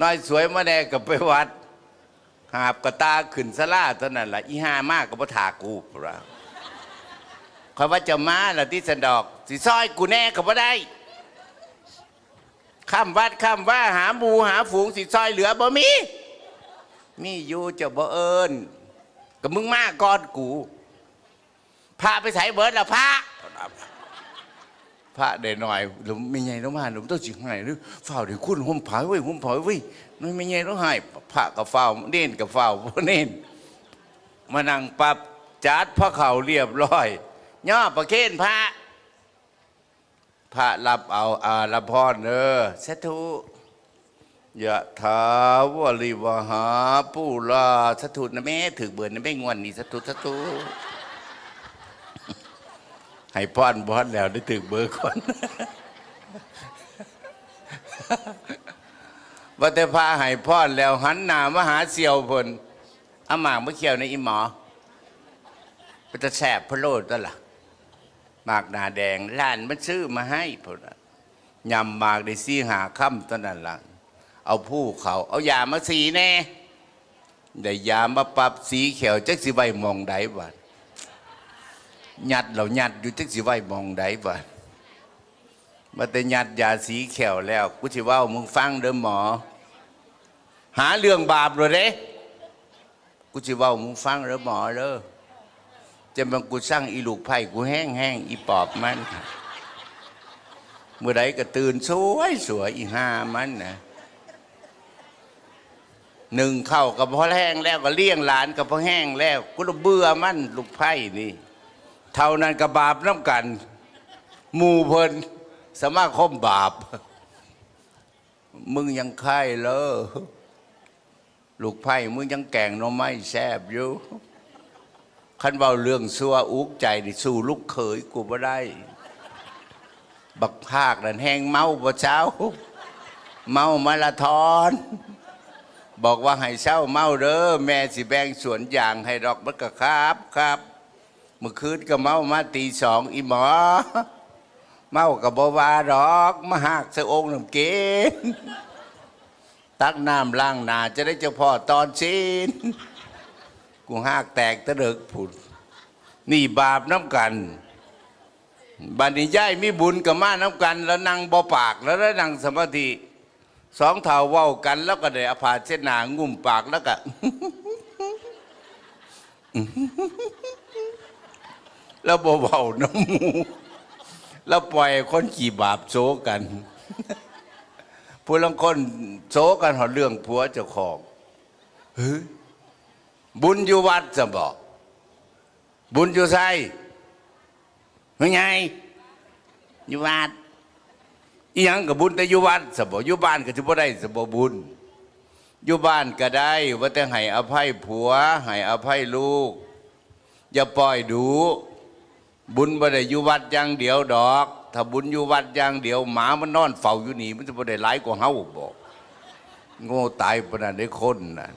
น้อยสวยมาแน่กับไปวัด หาบกระตาขึ้นสลาเท่านั้นแหละอีห้ามากกับพ่ถากูปะคอยว่าจะมาละที่สันดอกสิซอยกูแน่กับพ่าได้ข้ามวัดข้ามว่าหาหมูหาฝูงสิซอยเหลือบ่มีมีอยู่จะบ่เอิญกับมึงมาก่อนกูพาไปใส่เบิร์ดละพระ พระเดหน่อยหลุมไม่ใหญ่ต้องมาหลุมต้องจิงไหนหรือฝ้าเดี๋ยวคุณหุ่มผายไว้หุ่มผายไว้ไม่ไม่ใหญ่ต้องให้พระกับฝ้าเน้นกับฝ้า่เน้นมานั่งปรับจัดพระเข่าเรียบร้อยย่อประเคนพระ พระรับเอาอาลพรเนอสาธุยะถาวริวหาปูลาสาธุนะแม่ถือเบิร์นะแม่งวนนี่สาธุสาธุ ให้พรพรแล้วได้ถึงเบอร์ก่อนว่าแต่พาให้พรแล้ว หันหน้ามาหาเสี่ยวพนอาหมากมื่เขียวในอีหมอเป็นตะแสบพะโลดตล่ะหมากหนาแดงล้านมันซื้อมาให้พนยำหมากได้ซีหาค่ำตอนนั้นล่ะเอาผู้เขา เอายามาสีแน่ได้ยามาปรับสีเขียวจักสิใบมองใดบัด ยัดเรายัดอยู่จักสิไว้มองใดบ่มาแต่ยัดยาสีแขวแล้ว กูสิว่ามึงฟังเด้อหมอ หาเรื่องบาปเลยเด้กูสิว่ามึงฟังเด้อหมอเด้อจะมันกูสร้างอีลูกไผ่กูแห้งแห้งอีปอบมันเมื่อใดก็ตื่นสวยสวยอีห้ามันนะหนึ่งเข้ากับพอแห้งแล้วก็เลี้ยงหลานกับพอแห้งแล้ว กูเบื่อมันลูกไผ่นี่ เท่านั้นกับบาปน้ำกันหมู่เพิ่นสมาคมบาป มึงยังไข่เลยลูกไผ่มึงยังแก่งน้อไม้แซบอยู่คันเบาเรื่องซัวอุกใจนี่สู้ลูกเขยกูบ่ได้ บักภาคนั่นแห้งเมาบ่เช้า เมามาราธอน บอกว่าให้เช้าเมาเด้อแม่สิแบ่งสวนยางให้ดอกมันก็ครับครับ มื่อคืนก็เมามาตีสองอีหมอ เมากับบวาดอกมาหากสะองค์น้ำเกณฑ์ตักน้ำล้างหนาจะได้เจ้าพ่อตอนชินกูหากแตกตะเลิกผุด นี่บาปน้ำกันบัดนี้ย่ายมีบุญกับมาน้ำกัน แล้วนั่งบ่ปากแล้วแล้นั่งสมาธิสองเท่าเว้ากัน แล้วก็ได้อภาเส้นนางุ่มปากแล้วก็ แล้วบ่เบาน้ำมูแล้วปล่อยให้คนขี่บาปโซกันผู้ลังคนโซกันหอเรื่องผัวเจ้าของเฮ้ยบุญอยู่วัดจะบอกบุญอยู่ไสเป็นไงอยู่วัดอีหยังกับบุญแต่อยู่วัดสบอยู่บ้านก็จะบ่ได้สบบุญอยู่บ้านก็ได้ ว่าแต่ให้อภัยผัวให้อภัยลูก อย่าปล่อยดู บุญบ่ได้อยู่วัดอย่างเดียวดอก ถ้าบุญอยู่วัดอย่างเดียว หมามันนอนเฝ้าอยู่นี่มันจะบ่ได้หลายกว่าเฮาบอกโง่ตายปานนั้นได้คนน่ะ